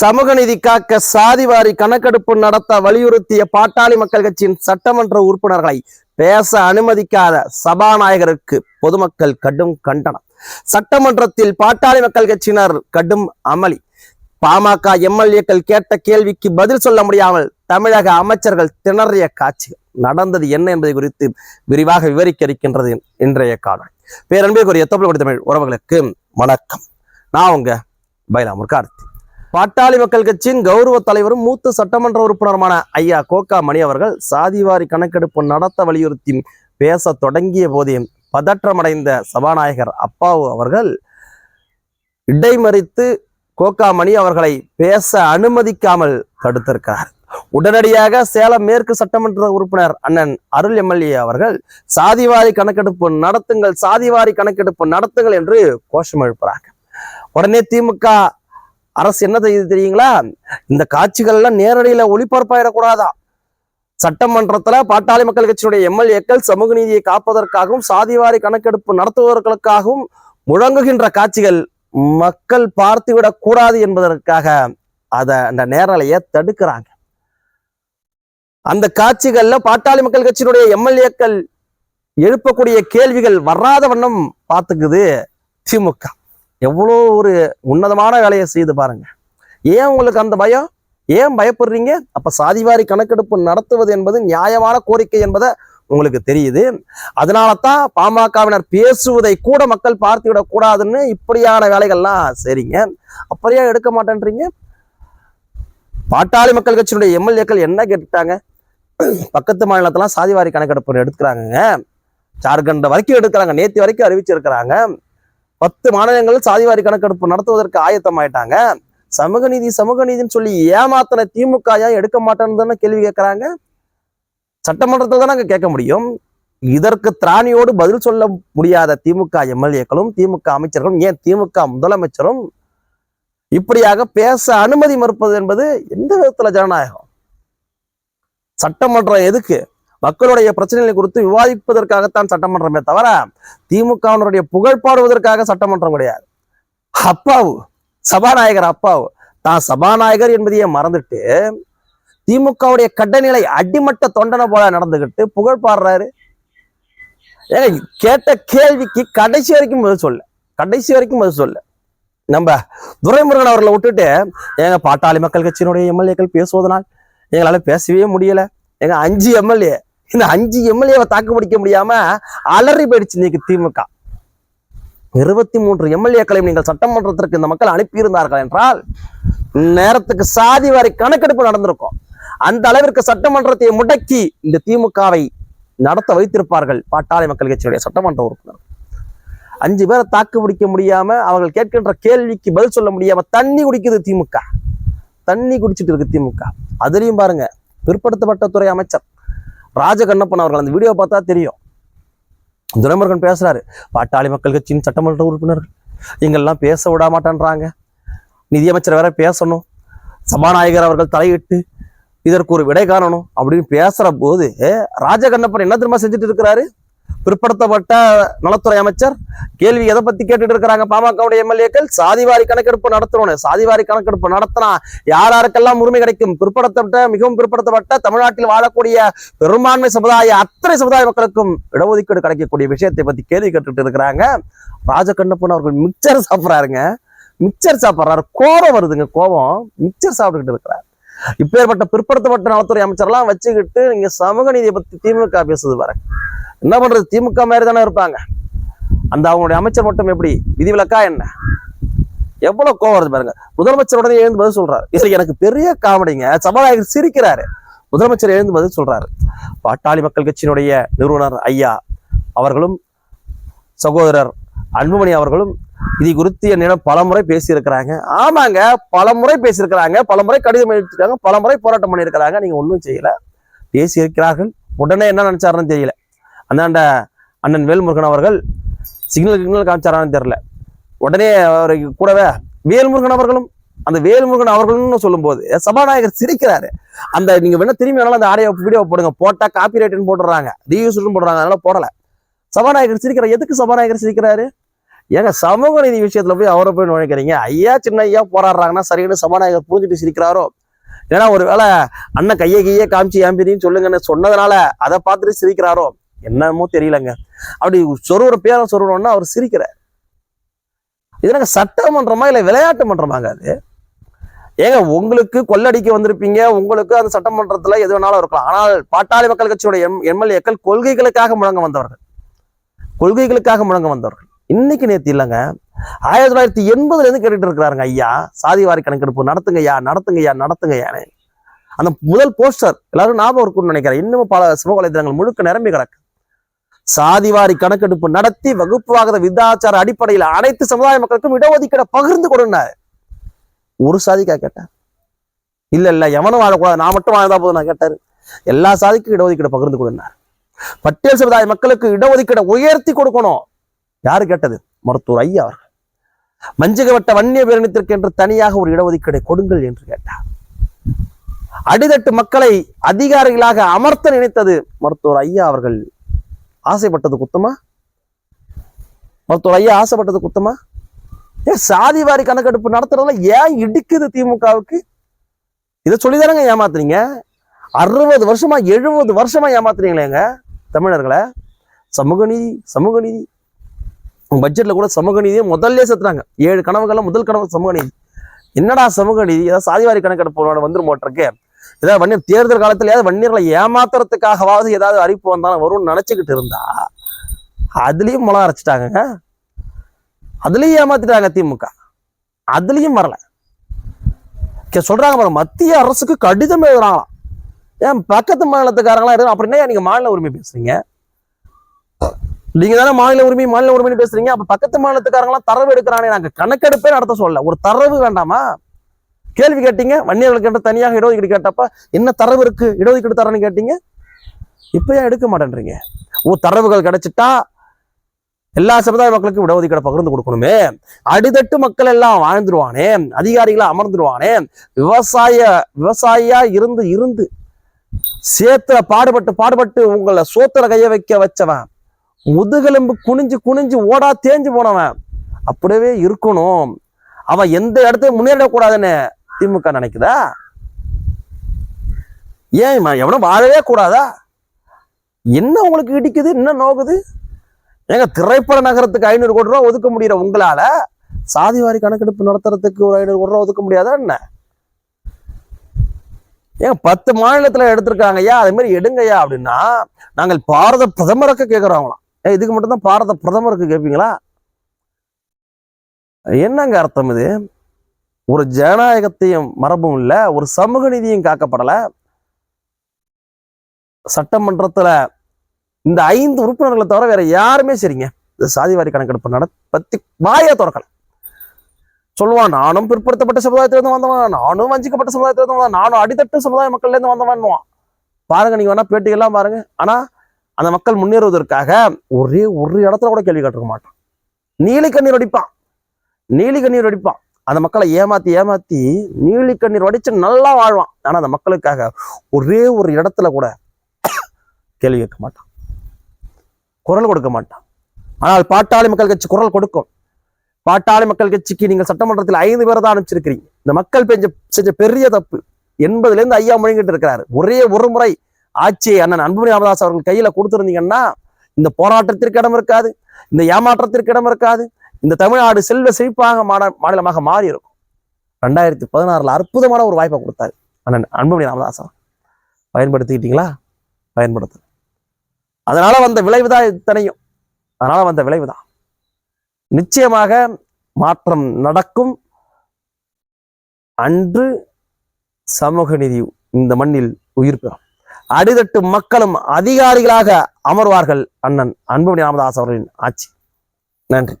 சமூக நீதி காக்க சாதிவாரி கணக்கெடுப்பு நடத்த வலியுறுத்திய பாட்டாளி மக்கள் கட்சியின் சட்டமன்ற உறுப்பினர்களை பேச அனுமதிக்காத சபாநாயகருக்கு பொதுமக்கள் கடும் கண்டனம். சட்டமன்றத்தில் பாட்டாளி மக்கள் கட்சியினர் கடும் அமளி. பாமக எம்எல்ஏக்கள் கேட்ட கேள்விக்கு பதில் சொல்ல முடியாமல் தமிழக அமைச்சர்கள் திணறிய காட்சிகள் நடந்தது என்ன என்பதை குறித்து விரிவாக விவரிக்க இருக்கின்றது இன்றைய காலம் பேரன்பிற்குரிய கூறிய தமிழ் உறவுகளுக்கு வணக்கம். நான் உங்க பைலாமூர் கார்த்தி பாட்டாளி மக்கள் கட்சியின் கௌரவ தலைவரும் மூத்த சட்டமன்ற உறுப்பினருமான ஐயா கோகா மணி அவர்கள் சாதிவாரி கணக்கெடுப்பு நடத்த வலியுறுத்தி பேச தொடங்கிய போதே பதற்றமடைந்த சபாநாயகர் அப்பாவு அவர்கள் இடைமறித்து கோகா மணி அவர்களை பேச அனுமதிக்காமல் தடுத்திருக்கிறார். உடனடியாக சேலம் மேற்கு சட்டமன்ற உறுப்பினர் அண்ணன் அருள் எம்எல்ஏ அவர்கள் சாதிவாரி கணக்கெடுப்பு நடத்துங்கள் சாதிவாரி கணக்கெடுப்பு நடத்துங்கள் என்று கோஷம் எழுப்புறாங்க. உடனே திமுக அரசு என்ன செய்யுது தெரியுங்களா? இந்த காட்சிகள் எல்லாம் நேரடியில ஒளிபரப்பாயிடக்கூடாதா? சட்டமன்றத்துல பாட்டாளி மக்கள் கட்சியினுடைய எம்எல்ஏக்கள் சமூக நீதியை காப்பதற்காகவும் சாதிவாரி கணக்கெடுப்பு நடத்துபவர்களுக்காகவும் முழங்குகின்ற காட்சிகள் மக்கள் பார்த்துவிடக் கூடாது என்பதற்காக அதை அந்த நேரலைய தடுக்கிறாங்க. அந்த காட்சிகள்ல பாட்டாளி மக்கள் கட்சியினுடைய எம்எல்ஏக்கள் எழுப்பக்கூடிய கேள்விகள் வராத வண்ணம் பார்த்துக்குது திமுக எவ்வளோ ஒரு உன்னதமான வேலையை செய்து பாருங்க. ஏன் உங்களுக்கு அந்த பயம்? ஏன் பயப்படுறீங்க? அப்போ சாதிவாரி கணக்கெடுப்பு நடத்துவது என்பது நியாயமான கோரிக்கை என்பதை உங்களுக்கு தெரியுது. அதனால தான் பாமகவினர் பேசுவதை கூட மக்கள் பார்த்து விடக்கூடாதுன்னு இப்படியான வேலைகள்லாம் சரிங்க அப்படியே எடுக்க மாட்டேன்றீங்க. பாட்டாளி மக்கள் கட்சியினுடைய எம்எல்ஏக்கள் என்ன கேட்டுட்டாங்க? பக்கத்து மாநிலத்தெல்லாம் சாதிவாரி கணக்கெடுப்பு எடுத்துக்கிறாங்க ஜார்க்கண்ட் வரைக்கும் எடுக்கிறாங்க. நேத்தி வரைக்கும் அறிவிச்சிருக்கிறாங்க. பத்து மாநிலங்கள் சாதிவாரி கணக்கெடுப்பு நடத்துவதற்கு ஆயத்தம் ஆயிட்டாங்க சமூக நீதி சமூக நீதின்னு சொல்லி ஏமாத்தின திமுக ஏன் எடுக்க மாட்டேன்னு தானே கேள்வி கேட்கறாங்க சட்டமன்றத்தில் தானே கேட்க முடியும். இதற்கு திராணியோடு பதில் சொல்ல முடியாத திமுக எம்எல்ஏக்களும் திமுக அமைச்சர்களும் ஏன் திமுக முதலமைச்சரும் இப்படியாக பேச அனுமதி மறுப்பது என்பது எந்த விதத்துல ஜனநாயகம்? சட்டமன்றம் எதுக்கு? மக்களுடைய பிரச்சனைகளை குறித்து விவாதிப்பதற்காகத்தான் சட்டமன்றமே தவிர திமுகவினுடைய புகழ் பாடுவதற்காக சட்டமன்றம் கிடையாது. அப்பாவு சபாநாயகர் அப்பாவு. தான் சபாநாயகர் என்பதையே மறந்துட்டு திமுகவுடைய கட்டநிலை அடிமட்ட தொண்டனை போல நடந்துகிட்டு புகழ் பாடுறாரு. ஏங்க கேட்ட கேள்விக்கு கடைசி வரைக்கும் பதில் சொல்ல கடைசி வரைக்கும் பதில் சொல்ல நம்ம துரைமுருகன் அவர்களை விட்டுட்டு எங்க பாட்டாளி மக்கள் கட்சியினுடைய எம்எல்ஏக்கள் பேசுவதனால் எங்களால பேசவே முடியல. எங்க அஞ்சு எம்எல்ஏ இந்த அஞ்சு எம்எல்ஏவை தாக்கு பிடிக்க முடியாம அலறி போயிடுச்சு இன்னைக்கு திமுக. இருபத்தி மூன்று எம்எல்ஏக்களையும் நீங்கள் சட்டமன்றத்திற்கு இந்த மக்கள் அனுப்பியிருந்தார்கள் என்றால் நேரத்துக்கு சாதி வாரி கணக்கெடுப்பு நடந்திருக்கும். அந்த அளவிற்கு சட்டமன்றத்தை முடக்கி இந்த திமுகவை நடத்த வைத்திருப்பார்கள் பாட்டாளி மக்கள் கட்சியுடைய சட்டமன்ற உறுப்பினர். அஞ்சு பேரை தாக்கு பிடிக்க முடியாம அவர்கள் கேட்கின்ற கேள்விக்கு பதில் சொல்ல முடியாம தண்ணி குடிக்குது திமுக. தண்ணி குடிச்சிட்டு இருக்கு திமுக. அதுலயும் பாருங்க பிற்படுத்தப்பட்ட துறை அமைச்சர் ராஜகண்ணப்பன் அவர்கள் அந்த வீடியோ பார்த்தா தெரியும். துரைமுருகன் பேசுகிறாரு பாட்டாளி மக்கள் கட்சியின் சட்டமன்ற உறுப்பினர்கள் எங்கெல்லாம் பேச விட மாட்டேன்றாங்க. நிதியமைச்சர் வேற பேசணும். சபாநாயகர் அவர்கள் தலையிட்டு இதற்கு ஒரு விடை காணணும். அப்படின்னு பேசுகிற போது ராஜகண்ணப்பன் என்ன திரும்ப செஞ்சுட்டு இருக்கிறாரு? பிற்படுத்தப்பட்ட நலத்துறை அமைச்சர். கேள்வி எதை பத்தி கேட்டுட்டு இருக்கிறாங்க? பாமகவுடைய எம்எல்ஏக்கள் சாதிவாரி கணக்கெடுப்பு நடத்தணும் சாதிவாரி கணக்கெடுப்பு நடத்தினா யார் யாருக்கெல்லாம் உரிமை கிடைக்கும்? பிற்படுத்தப்பட்ட மிகவும் பிற்படுத்தப்பட்ட தமிழ்நாட்டில் வாழக்கூடிய பெரும்பான்மை சமுதாய அத்தனை சமுதாய மக்களுக்கும் இடஒதுக்கீடு கிடைக்கக்கூடிய விஷயத்தை பத்தி கேள்வி கேட்டுட்டு இருக்கிறாங்க. ராஜகண்ணப்பன் அவர்கள் மிக்சர் சாப்பிட்றாருங்க. மிக்சர் சாப்பிட்றாரு. கோபம் வருதுங்க கோபம். மிக்சர் சாப்பிட்டுக்கிட்டு இருக்கிறார். இப்பேற்பட்ட பிற்படுத்தப்பட்ட நலத்துறை அமைச்சர்லாம் வச்சுக்கிட்டு நீங்க சமூக நீதியை பத்தி திமுக பேசுது பாருங்க. என்ன பண்ணுறது திமுக மாதிரி தானே இருப்பாங்க. அந்த அவங்களுடைய அமைச்சர் மட்டும் எப்படி? விதிவிலக்கா என்ன? எவ்வளோ கோவம் வருது பாருங்க. முதலமைச்சர் உடனே எழுந்து பதில் சொல்றாரு. இதுல எனக்கு பெரிய காமெடிங்க. சபாநாயகர் சிரிக்கிறாரு. முதலமைச்சர் எழுந்து பதில் சொல்றாரு. பாட்டாளி மக்கள் கட்சியினுடைய நிறுவனர் ஐயா அவர்களும் சகோதரர் அன்புமணி அவர்களும் இது குறித்து என்னிடம் பலமுறை பேசியிருக்கிறாங்க. ஆமாங்க பலமுறை பேசியிருக்கிறாங்க. பல முறை கடிதம் எழுதிருக்காங்க பலமுறை போராட்டம் பண்ணியிருக்கிறாங்க. நீங்க ஒன்றும் செய்யல. பேசியிருக்கிறார்கள். உடனே என்ன நினைச்சாருன்னு தெரியல. அந்தாண்ட அண்ணன் வேல்முருகன் அவர்கள் சிக்னல் சிக்னல் காமிச்சாரான்னு தெரில உடனே அவருக்கு கூடவே வேல்முருகன் அவர்களும் அந்த வேல்முருகன் அவர்களும்னு சொல்லும்போது சபாநாயகர் சிரிக்கிறாரு. அந்த நீங்க வேணா திரும்பி வேணாலும் அந்த ஆடியோ வீடியோ போடுங்க. போட்டா காப்பி ரைட்னு போட்டுறாங்க ரீயூஸ்னு போடுறாங்க அதனால போடல. சபாநாயகர் சிரிக்கிறார் எதுக்கு சபாநாயகர் சிரிக்கிறாரு? ஏங்க சமூக நீதி விஷயத்துல போய் அவரை போய் நுழைக்கிறீங்க? ஐயா சின்ன ஐயா போராடுறாங்கன்னா சரின்னு சபாநாயகர் புரிஞ்சுட்டு சிரிக்கிறாரோ? ஏன்னா ஒருவேளை அண்ணன் கையை கையே காமிச்சு ஏம்பிரின்னு சொல்லுங்கன்னு சொன்னதுனால அதை பார்த்துட்டு சிரிக்கிறாரோ? என்னமோ தெரியலங்க. அப்படி சொருவுற பேரை சொருவணும்னா அவர் சிரிக்கிறார். இதனால சட்டமன்றமா இல்ல விளையாட்டு மன்றமாங்க அது? ஏங்க உங்களுக்கு கொள்ளடிக்க வந்திருப்பீங்க உங்களுக்கு அந்த சட்டமன்றத்துல எது வேணாலும் இருக்கலாம். ஆனால் பாட்டாளி மக்கள் கட்சியோட எம் எம்எல்ஏக்கள் கொள்கைகளுக்காக முழங்க வந்தவர்கள். கொள்கைகளுக்காக முழங்க வந்தவர்கள். இன்னைக்கு நேற்று இல்லைங்க. ஆயிரத்தி தொள்ளாயிரத்தி எண்பதுல இருந்து கேட்டுட்டு இருக்கிறாருங்க ஐயா. சாதிவாரி கணக்கெடுப்பு நடத்துங்கய்யா நடத்துங்கய்யா நடத்துங்கய்யானே அந்த முதல் போஸ்டர் எல்லாரும் ஞாபகம் இருக்கும்னு நினைக்கிறேன். இன்னும் பல சமூக வலைதளங்கள் முழுக்க நிரம்பி கிடக்கு. சாதிவாரி கணக்கெடுப்பு நடத்தி வகுப்புவாத விதாச்சார அடிப்படையில் அனைத்து சமுதாய மக்களுக்கும் இடஒதுக்கீடை பகிர்ந்து கொடுனார் ஒரு சாதிக்கா கேட்டார் இல்ல இல்ல எவனும் வாழக்கூடாது நான் மட்டும் வாழ்ந்தா போதும் நான் கேட்டாரு. எல்லா சாதிக்கும் இடஒதுக்கீடை பகிர்ந்து கொடுனார் பட்டியல் சமுதாய மக்களுக்கு இடஒதுக்கீடை உயர்த்தி கொடுக்கணும். யாரு கேட்டது? மருத்துவர் ஐயா அவர்கள். மஞ்சகவட்ட வன்னிய பேரணித்திற்கு என்று தனியாக ஒரு இடஒதுக்கீடை கொடுங்கள் என்று கேட்டார். அடிதட்டு மக்களை அதிகாரிகளாக அமர்த்த நினைத்தது மருத்துவர் ஐயா அவர்கள். ஆசைப்பட்டது குத்தமா மருத்துவர் ஐயா ஆசைப்பட்டது குத்தமா ஏன் சாதி வாரி கணக்கெடுப்பு நடத்துறதுல ஏன் இடிக்குது திமுகவுக்கு? இதை சொல்லிதானங்க ஏமாத்துறீங்க அறுபது வருஷமா எழுபது வருஷமா ஏமாத்துறீங்களேங்க தமிழர்களை. சமூக நீதி சமூக நீதி. பட்ஜெட்ல கூட சமூக நீதியை முதல்ல சேர்த்துறாங்க ஏழு கனவுகள்ல முதல் கனவு சமூக நீதி. என்னடா சமூக நீதி? ஏதாவது சாதிவாரி கணக்கெடுப்பு வந்துரும் போட்டிருக்கு ஏதாவது வன்னியர் தேர்தல் காலத்துல வன்னியர்களை ஏமாத்துறதுக்காகவாவது ஏதாவது அறிவிப்பு வந்தாலும் வரும்னு நினச்சிக்கிட்டு இருந்தா அதுலயும் முளம் அரைச்சிட்டாங்க அதுலயும் ஏமாத்திட்டாங்க திமுக. அதுலேயும் வரல. சொல்கிறாங்க சொல்றாங்க பாருங்க மத்திய அரசுக்கு கடிதம் எழுதுறாங்களாம். ஏன் பக்கத்து மாநிலத்துக்காரங்களா இருக்கும் அப்படின்னா நீங்கள் நீங்க மாநில உரிமை பேசுறீங்க? நீங்க தானே மாநில உரிமை மாநில உரிமை பேசுறீங்க. அப்ப பக்கத்து மாநிலத்துக்காரங்களாம் தரவு எடுக்கிறானே நாங்க கணக்கெடுப்பே நடத்த சொல்லல. ஒரு தரவு வேண்டாமா? கேள்வி கேட்டீங்க வன்னியர்களுக்கு என்று தனியாக இடஒதுக்கீடு கேட்டப்ப என்ன தரவு இருக்கு? இடஒதுக்கீடு தரேன்னு கேட்டீங்க. இப்ப ஏன் எடுக்க மாட்டேன்றீங்க? ஓ தரவுகள் கிடைச்சிட்டா எல்லா சமுதாய மக்களுக்கும் இடஒதுக்கீடை பகிர்ந்து கொடுக்கணுமே. அடிதட்டு மக்கள் எல்லாம் வாழ்ந்துருவானே அதிகாரிகளா அமர்ந்துருவானே விவசாய விவசாயியா இருந்து இருந்து சேத்துல பாடுபட்டு பாடுபட்டு உங்களை சோத்துல கைய வைக்க வச்சவன் முதுகெலும்பு குனிஞ்சு குனிஞ்சு ஓடா தேஞ்சு போனவன் அப்படியே இருக்கணும். அவன் எந்த இடத்தையும் முன்னேறக்கூடாதுன்னு திமுக நினைக்குதா? ஏன் எவனும் வாழவே கூடாதா? என்ன உங்களுக்கு இடிக்குது? என்ன நோகுது? ஏங்க திரைப்பட நகரத்துக்கு ஐநூறு கோடி ரூபா ஒதுக்க முடியற உங்களால? சாதிவாரி கணக்கெடுப்பு நடத்துறதுக்கு ஒரு ஐநூறு கோடி ரூபா ஒதுக்க முடியாதா என்ன? ஏங்க பத்து மாநிலத்தில் எடுத்திருக்காங்க ஐயா அதே மாதிரி எடுங்கய்யா அப்படின்னா நாங்கள் பாரத பிரதமருக்கு கேட்குறவங்களாம் ஏன் இதுக்கு மட்டும்தான் பாரத பிரதமருக்கு கேட்பீங்களா என்னங்க அர்த்தம் இது? ஒரு ஜனநாயகத்தையும் மரபும் இல்ல ஒரு சமூக நீதியும் காக்கப்படல. சட்டமன்றத்துல இந்த ஐந்து உறுப்பினர்களை தவிர வேற யாருமே சரிங்க. இந்த சாதிவாரி கணக்கெடுப்பு நட பத்தி வாயை திறக்கல. சொல்லுவான் நானும் பிற்படுத்தப்பட்ட சமுதாயத்திலிருந்து வந்தவன் நானும் வஞ்சிக்கப்பட்ட சமுதாயத்திலிருந்து வந்தவன் நானும் அடித்தட்டு சமுதாய மக்கள்ல இருந்து பாருங்க நீங்க வேணா பேட்டிகள்லாம் பாருங்க. ஆனா அந்த மக்கள் முன்னேறுவதற்காக ஒரே ஒரு இடத்துல கூட கேள்வி கேட்டிருக்க மாட்டான். நீலி கண்ணீர் அடிப்பான். நீலி கண்ணீர் அடிப்பான். அந்த மக்களை ஏமாத்தி ஏமாத்தி நீலி கண்ணீர் வடிச்சு நல்லா வாழ்வான். ஆனா அந்த மக்களுக்காக ஒரே ஒரு இடத்துல கூட கேள்வி கேட்க மாட்டான். குரல் கொடுக்க மாட்டான். ஆனால் பாட்டாளி மக்கள் கட்சி குரல் கொடுக்கும். பாட்டாளி மக்கள் கட்சிக்கு நீங்கள் சட்டமன்றத்தில் ஐந்து பேரை தான் அனுப்பிச்சிருக்கிறீங்க. இந்த மக்கள் பெஞ்ச செஞ்ச பெரிய தப்பு. எண்பதுல இருந்து ஐயா முழங்கிட்டு இருக்கிறாரு. ஒரே ஒரு முறை ஆட்சியை அண்ணன் அன்புமணி ராமதாஸ் அவர்கள் கையில கொடுத்துருந்தீங்கன்னா இந்த போராட்டத்திற்கு இடம் இருக்காது. இந்த ஏமாற்றத்திற்கு இடம் இருக்காது. இந்த தமிழ்நாடு செல்வ செழிப்பாக மாட- மாநிலமாக மாறி இருக்கும் ரெண்டாயிரத்தி பதினாறுல அற்புதமான ஒரு வாய்ப்பை கொடுத்தாரு அண்ணன் அன்புமணி ராமதாசா பயன்படுத்திக்கிட்டீங்களா? பயன்படுத்து அதனால வந்த விளைவுதான் இத்தனையும். அதனால வந்த விளைவுதான் நிச்சயமாக மாற்றம் நடக்கும். அன்று சமூக நீதி இந்த மண்ணில் உயிர் பெறும். அடிதட்டு மக்களும் அதிகாரிகளாக அமர்வார்கள் அண்ணன் அன்புமணி ராமதாஸ் அவர்களின் ஆட்சி. நன்றி.